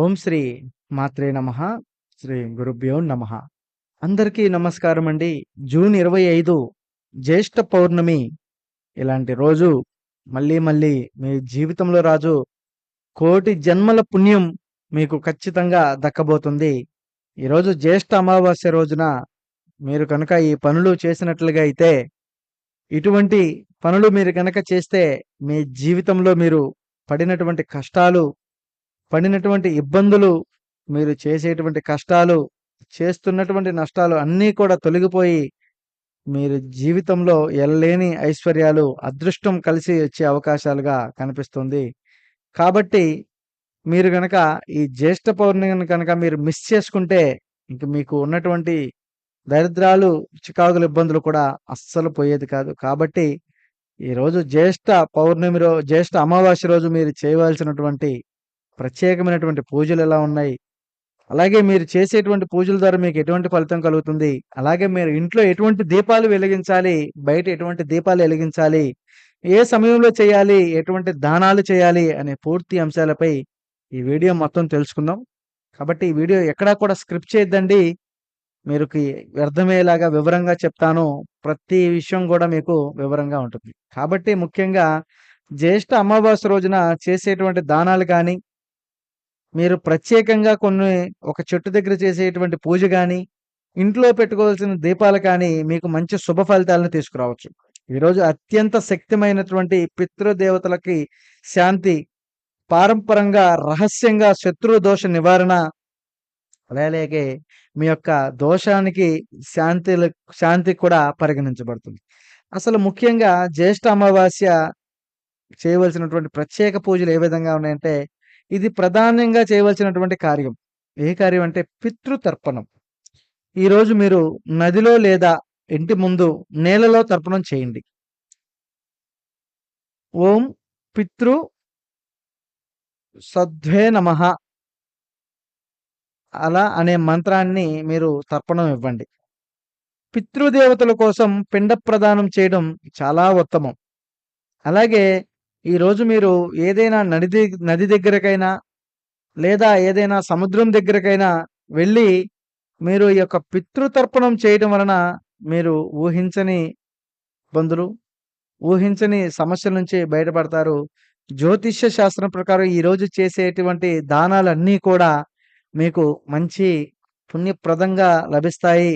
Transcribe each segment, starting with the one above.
ఓం శ్రీ మాత్రే నమ శ్రీ గురుభ్యో నమ. అందరికీ నమస్కారం అండి. జూన్ ఇరవై ఐదు జ్యేష్ఠ పౌర్ణమి ఇలాంటి రోజు మళ్ళీ మళ్ళీ మీ జీవితంలో రాజు కోటి జన్మల పుణ్యం మీకు ఖచ్చితంగా దక్కబోతుంది. ఈరోజు జ్యేష్ఠ అమావాస్య రోజున మీరు కనుక ఈ పనులు చేసినట్లుగా అయితే ఇటువంటి పనులు మీరు కనుక చేస్తే మీ జీవితంలో మీరు పడినటువంటి కష్టాలు పడినటువంటి ఇబ్బందులు మీరు చేసేటువంటి కష్టాలు చేస్తున్నటువంటి నష్టాలు అన్నీ కూడా తొలగిపోయి మీరు జీవితంలో ఎల్లేని ఐశ్వర్యాలు అదృష్టం కలిసి వచ్చే అవకాశాలుగా కనిపిస్తుంది. కాబట్టి మీరు గనక ఈ జ్యేష్ఠ పౌర్ణమిని కనుక మీరు మిస్ చేసుకుంటే ఇంక మీకు ఉన్నటువంటి దరిద్రాలు చికాకుల ఇబ్బందులు కూడా అస్సలు పోయేది కాదు. కాబట్టి ఈరోజు జ్యేష్ఠ పౌర్ణమి రో జ్యేష్ఠ అమావాస్య రోజు మీరు చేయవలసినటువంటి ప్రత్యేకమైనటువంటి పూజలు ఎలా ఉన్నాయి? అలాగే మీరు చేసేటువంటి పూజల ద్వారా మీకు ఎటువంటి ఫలితం కలుగుతుంది? అలాగే మీరు ఇంట్లో ఎటువంటి దీపాలు వెలిగించాలి? బయట ఎటువంటి దీపాలు వెలిగించాలి? ఏ సమయంలో చేయాలి? ఎటువంటి దానాలు చేయాలి? అనే పూర్తి అంశాలపై ఈ వీడియో మొత్తం తెలుసుకుందాం. కాబట్టి ఈ వీడియో ఎక్కడా కూడా స్క్రిప్ట్ చేయొద్దండి. మీరు వ్యర్థమయ్యేలాగా వివరంగా చెప్తాను. ప్రతి విషయం కూడా మీకు వివరంగా ఉంటుంది. కాబట్టి ముఖ్యంగా జ్యేష్ఠ అమావాస్య రోజున చేసేటువంటి దానాలు కానీ మీరు ప్రత్యేకంగా కొన్ని ఒక చెట్టు దగ్గర చేసేటువంటి పూజ కానీ ఇంట్లో పెట్టుకోవాల్సిన దీపాలు కానీ మీకు మంచి శుభ ఫలితాలను తీసుకురావచ్చు. ఈరోజు అత్యంత శక్తిమైనటువంటి పితృదేవతలకి శాంతి పారంపరంగా రహస్యంగా శత్రు దోష నివారణ అలాగే మీ యొక్క దోషానికి శాంతి శాంతి కూడా పరిగణించబడుతుంది. అసలు ముఖ్యంగా జ్యేష్ఠ అమావాస్య చేయవలసినటువంటి ప్రత్యేక పూజలు ఏ విధంగా ఉన్నాయంటే ఇది ప్రధానంగా చేయవలసినటువంటి కార్యం. ఏ కార్యం అంటే పితృతర్పణం. ఈరోజు మీరు నదిలో లేదా ఇంటి ముందు నేలలో తర్పణం చేయండి. ఓం పితృ సద్వే నమ అలా అనే మంత్రాన్ని మీరు తర్పణం ఇవ్వండి. పితృదేవతల కోసం పిండ ప్రదానం చేయడం చాలా ఉత్తమం. అలాగే ఈరోజు మీరు ఏదైనా నది నది దగ్గరకైనా లేదా ఏదైనా సముద్రం దగ్గరకైనా వెళ్ళి మీరు ఈ యొక్క పితృతర్పణం చేయడం వలన మీరు ఊహించని ఇబ్బందులు ఊహించని సమస్యల నుంచి బయటపడతారు. జ్యోతిష్య శాస్త్రం ప్రకారం ఈరోజు చేసేటువంటి దానాలన్నీ కూడా మీకు మంచి పుణ్యప్రదంగా లభిస్తాయి.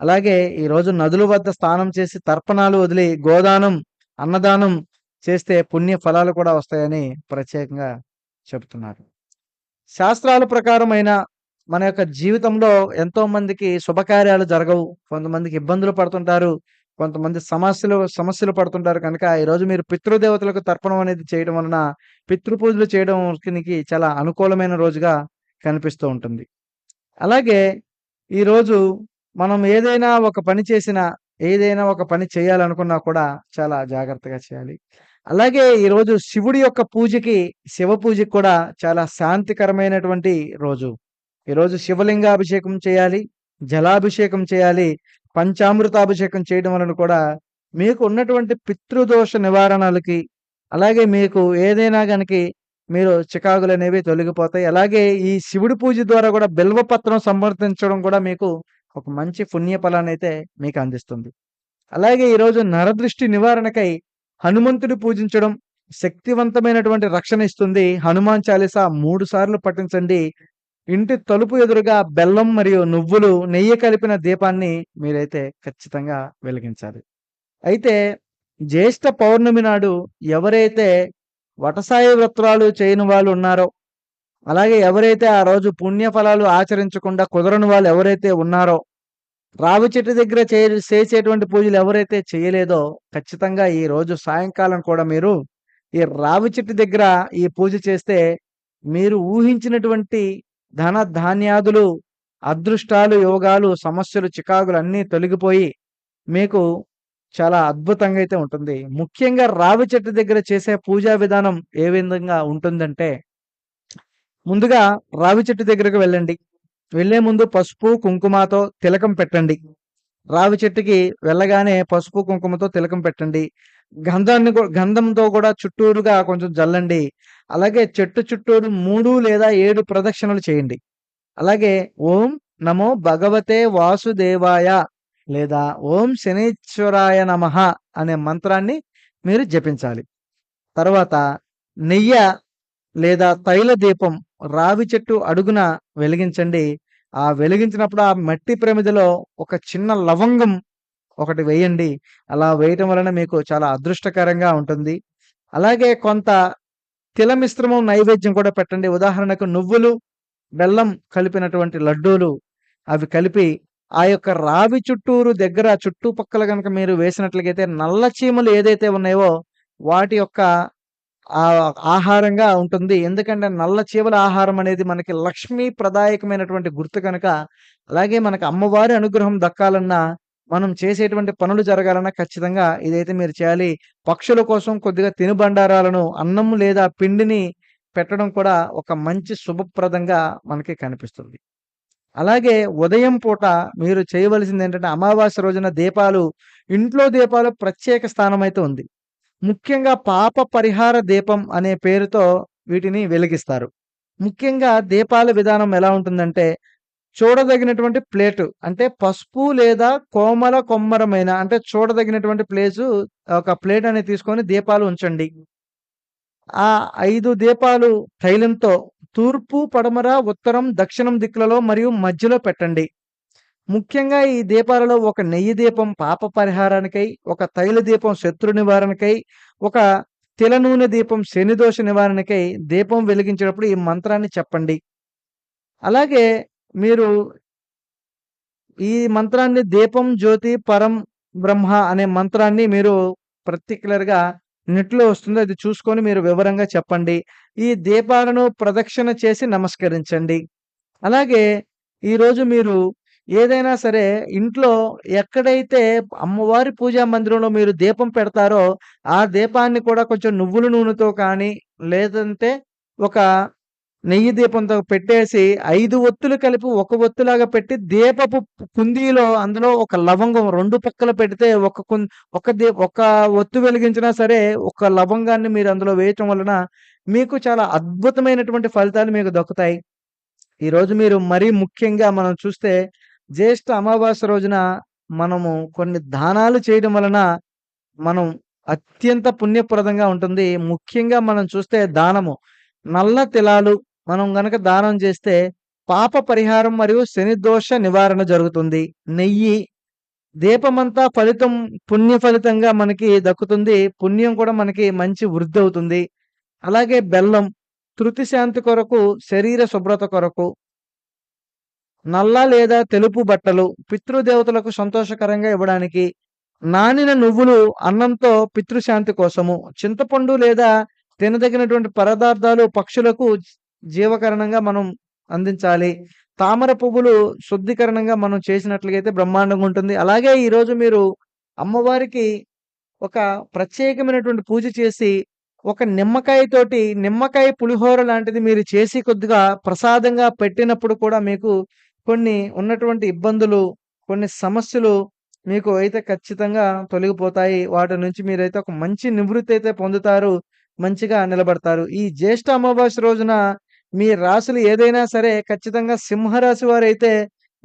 అలాగే ఈరోజు నదుల వద్ద స్నానం చేసి తర్పణాలు వదిలి గోదానం అన్నదానం చేస్తే పుణ్య ఫలాలు కూడా వస్తాయని ప్రత్యేకంగా చెబుతున్నారు. శాస్త్రాల ప్రకారమైన మన యొక్క జీవితంలో ఎంతో మందికి శుభకార్యాలు జరగవు. కొంతమందికి ఇబ్బందులు పడుతుంటారు. కొంతమంది సమస్యలు సమస్యలు పడుతుంటారు. కనుక ఈరోజు మీరు పితృదేవతలకు తర్పణం అనేది చేయడం వలన పితృపూజలు చేయడానికి చాలా అనుకూలమైన రోజుగా కనిపిస్తూ ఉంటుంది. అలాగే ఈరోజు మనం ఏదైనా ఒక పని చేసినా ఏదైనా ఒక పని చేయాలనుకున్నా కూడా చాలా జాగ్రత్తగా చేయాలి. అలాగే ఈరోజు శివుడి యొక్క పూజకి శివ పూజకి కూడా చాలా శాంతికరమైనటువంటి రోజు. ఈరోజు శివలింగాభిషేకం చేయాలి జలాభిషేకం చేయాలి పంచామృతాభిషేకం చేయడం వలన కూడా మీకు ఉన్నటువంటి పితృదోష నివారణలకి అలాగే మీకు ఏదైనా కనుక మీరు చికాకులు అనేవి తొలగిపోతాయి. అలాగే ఈ శివుడి పూజ ద్వారా కూడా బిల్వపత్రం సమర్థించడం కూడా మీకు ఒక మంచి పుణ్య ఫలాన్ని అయితే మీకు అందిస్తుంది. అలాగే ఈరోజు నరదృష్టి నివారణకై హనుమంతుడు పూజించడం శక్తివంతమైనటువంటి రక్షణ ఇస్తుంది. హనుమాన్ చాలీసా మూడు సార్లు పఠించండి. ఇంటి తలుపు ఎదురుగా బెల్లం మరియు నువ్వులు నెయ్యి కలిపిన దీపాన్ని మీరైతే ఖచ్చితంగా వెలిగించాలి. అయితే జ్యేష్ఠ పౌర్ణమి నాడు ఎవరైతే వటసాయ వ్రతాలు చేయని వాళ్ళు ఉన్నారో అలాగే ఎవరైతే ఆ రోజు పుణ్యఫలాలు ఆచరించకుండా కుదరని వాళ్ళు ఎవరైతే ఉన్నారో రావి చెట్టు దగ్గర చే చేసేటువంటి పూజలు ఎవరైతే చేయలేదో ఖచ్చితంగా ఈ రోజు సాయంకాలం కూడా మీరు ఈ రావి చెట్టు దగ్గర ఈ పూజ చేస్తే మీరు ఊహించినటువంటి ధన ధాన్యాదులు అదృష్టాలు యోగాలు సమస్యలు చికాకులు అన్నీ తొలగిపోయి మీకు చాలా అద్భుతంగా అయితే ఉంటుంది. ముఖ్యంగా రావి చెట్టు దగ్గర చేసే పూజా విధానం ఏ విధంగా ఉంటుందంటే ముందుగా రావి చెట్టు దగ్గరకు వెళ్ళండి. వెళ్ళే ముందు పసుపు కుంకుమతో తిలకం పెట్టండి. రావి చెట్టుకి వెళ్ళగానే పసుపు కుంకుమతో తిలకం పెట్టండి. గంధాన్ని గంధంతో కూడా చుట్టూరుగా కొంచెం జల్లండి. అలాగే చెట్టు చుట్టూరు మూడు లేదా ఏడు ప్రదక్షిణలు చేయండి. అలాగే ఓం నమో భగవతే వాసుదేవాయ లేదా ఓం శనీశ్వరాయ నమః అనే మంత్రాన్ని మీరు జపించాలి. తర్వాత నెయ్య లేదా తైల దీపం రావి చెట్టు అడుగున వెలిగించండి. ఆ వెలిగించినప్పుడు ఆ మట్టి ప్రమిదలో ఒక చిన్న లవంగం ఒకటి వేయండి. అలా వేయటం వలన మీకు చాలా అదృష్టకరంగా ఉంటుంది. అలాగే కొంత తిల మిశ్రమం నైవేద్యం కూడా పెట్టండి. ఉదాహరణకు నువ్వులు బెల్లం కలిపినటువంటి లడ్డూలు అవి కలిపి ఆ యొక్క రావి చుట్టూరు దగ్గర చుట్టుపక్కల కనుక మీరు వేసినట్లయితే నల్ల చీమలు ఏదైతే ఉన్నాయో వాటి యొక్క ఆహారంగా ఉంటుంది. ఎందుకంటే నల్ల చీవల ఆహారం అనేది మనకి లక్ష్మీ ప్రదాయకమైనటువంటి గుర్తు కనుక అలాగే మనకు అమ్మవారి అనుగ్రహం దక్కాలన్నా మనం చేసేటువంటి పనులు జరగాలన్నా ఖచ్చితంగా ఇదైతే మీరు చేయాలి. పక్షుల కోసం కొద్దిగా తినుబండారాలను అన్నం లేదా పిండిని పెట్టడం కూడా ఒక మంచి శుభప్రదంగా మనకి కనిపిస్తుంది. అలాగే ఉదయం పూట మీరు చేయవలసింది ఏంటంటే అమావాస్య రోజున దీపాలు ఇంట్లో దీపాలు ప్రత్యేక స్థానం అయితే ఉంది. ముఖ్యంగా పాప పరిహార దీపం అనే పేరుతో వీటిని వెలిగిస్తారు. ముఖ్యంగా దీపాల విధానం ఎలా ఉంటుందంటే చూడదగినటువంటి ప్లేటు అంటే పసుపు లేదా కోమల కొమ్మరమైన అంటే చూడదగినటువంటి ప్లేసు ఒక ప్లేట్ అనేది తీసుకొని దీపాలు ఉంచండి. ఆ ఐదు దీపాలు తైలంతో తూర్పు పడమర ఉత్తరం దక్షిణం దిక్కులలో మరియు మధ్యలో పెట్టండి. ముఖ్యంగా ఈ దీపాలలో ఒక నెయ్యి దీపం పాప పరిహారానికై ఒక తైల దీపం శత్రు నివారణకై ఒక తిల నూనె దీపం శనిదోష నివారణకై దీపం వెలిగించేటప్పుడు ఈ మంత్రాన్ని చెప్పండి. అలాగే మీరు ఈ మంత్రాన్ని దీపం జ్యోతి పరం బ్రహ్మ అనే మంత్రాన్ని మీరు పర్టికులర్గా నెట్లో వస్తుంది అది చూసుకొని మీరు వివరంగా చెప్పండి. ఈ దీపాలను ప్రదక్షిణ చేసి నమస్కరించండి. అలాగే ఈరోజు మీరు ఏదైనా సరే ఇంట్లో ఎక్కడైతే అమ్మవారి పూజా మందిరంలో మీరు దీపం పెడతారో ఆ దీపాన్ని కూడా కొంచెం నువ్వుల నూనెతో కానీ లేదంటే ఒక నెయ్యి దీపంతో పెట్టేసి ఐదు ఒత్తులు కలిపి ఒక ఒత్తులాగా పెట్టి దీపపు కుందీలో అందులో ఒక లవంగం రెండు పక్కలు పెడితే ఒక కుం ఒక దీ ఒక ఒత్తు వెలిగించినా సరే ఒక లవంగాన్ని మీరు అందులో వేయటం వలన మీకు చాలా అద్భుతమైనటువంటి ఫలితాలు మీకు దక్కుతాయి. ఈరోజు మీరు మరీ ముఖ్యంగా మనం చూస్తే జ్యేష్ఠ అమావాస్య రోజున మనము కొన్ని దానాలు చేయడం వలన మనం అత్యంత పుణ్యప్రదంగా ఉంటుంది. ముఖ్యంగా మనం చూస్తే దానము. నల్ల తిలాలు మనం గనక దానం చేస్తే పాప పరిహారం మరియు శనిదోష నివారణ జరుగుతుంది. నెయ్యి దీపమంతా ఫలితం పుణ్య ఫలితంగా మనకి దక్కుతుంది. పుణ్యం కూడా మనకి మంచి వృద్ధి అవుతుంది. అలాగే బెల్లం తృతి శాంతి కొరకు శరీర శుభ్రత కొరకు నల్ల లేదా తెలుపు బట్టలు పితృదేవతలకు సంతోషకరంగా ఇవ్వడానికి నానిన నువ్వులు అన్నంతో పితృశాంతి కోసము చింతపండు లేదా తినదగినటువంటి పదార్థాలు పక్షులకు జీవకరణంగా మనం అందించాలి. తామర పువ్వులు శుద్ధీకరణంగా మనం చేసినట్లయితే బ్రహ్మాండంగా ఉంటుంది. అలాగే ఈరోజు మీరు అమ్మవారికి ఒక ప్రత్యేకమైనటువంటి పూజ చేసి ఒక నిమ్మకాయ తోటి నిమ్మకాయ పులిహోర లాంటిది మీరు చేసి కొద్దిగా ప్రసాదంగా పెట్టినప్పుడు కూడా మీకు కొన్ని ఉన్నటువంటి ఇబ్బందులు కొన్ని సమస్యలు మీకు అయితే ఖచ్చితంగా తొలగిపోతాయి. వాటి నుంచి మీరైతే ఒక మంచి నివృత్తి అయితే పొందుతారు. మంచిగా నిలబడతారు. ఈ జ్యేష్ఠ అమావాస్య రోజున మీ రాశులు ఏదైనా సరే ఖచ్చితంగా సింహరాశి వారైతే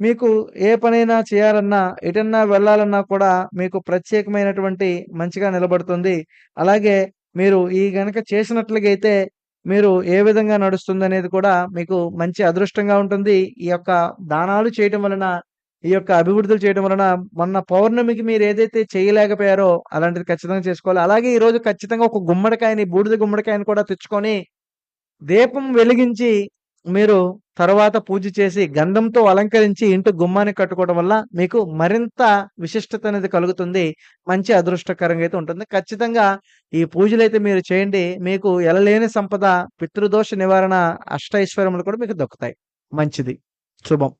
మీకు ఏ పనైనా చేయాలన్నా ఎటన్నా వెళ్ళాలన్నా కూడా మీకు ప్రత్యేకమైనటువంటి మంచిగా నిలబడుతుంది. అలాగే మీరు ఈ గనక చేసినట్లుగా అయితే మీరు ఏ విధంగా నడుస్తుంది అనేది కూడా మీకు మంచి అదృష్టంగా ఉంటుంది. ఈ యొక్క దానాలు చేయటం వలన ఈ యొక్క అభివృద్ధులు చేయడం వలన మొన్న పౌర్ణమికి మీరు ఏదైతే చేయలేకపోయారో అలాంటిది ఖచ్చితంగా చేసుకోవాలి. అలాగే ఈ రోజు ఖచ్చితంగా ఒక గుమ్మడికాయని బూడిద గుమ్మడికాయని కూడా తెచ్చుకొని దీపం వెలిగించి మీరు తర్వాత పూజ చేసి గంధంతో అలంకరించి ఇంటి గుమ్మాన్ని కట్టుకోవడం వల్ల మీకు మరింత విశిష్టత అనేది కలుగుతుంది. మంచి అదృష్టకరంగా అయితే ఉంటుంది. ఖచ్చితంగా ఈ పూజలు అయితే మీరు చేయండి. మీకు ఎలలేని సంపద పితృదోష నివారణ అష్టైశ్వర్యములు కూడా మీకు దక్కుతాయి. మంచిది. శుభం.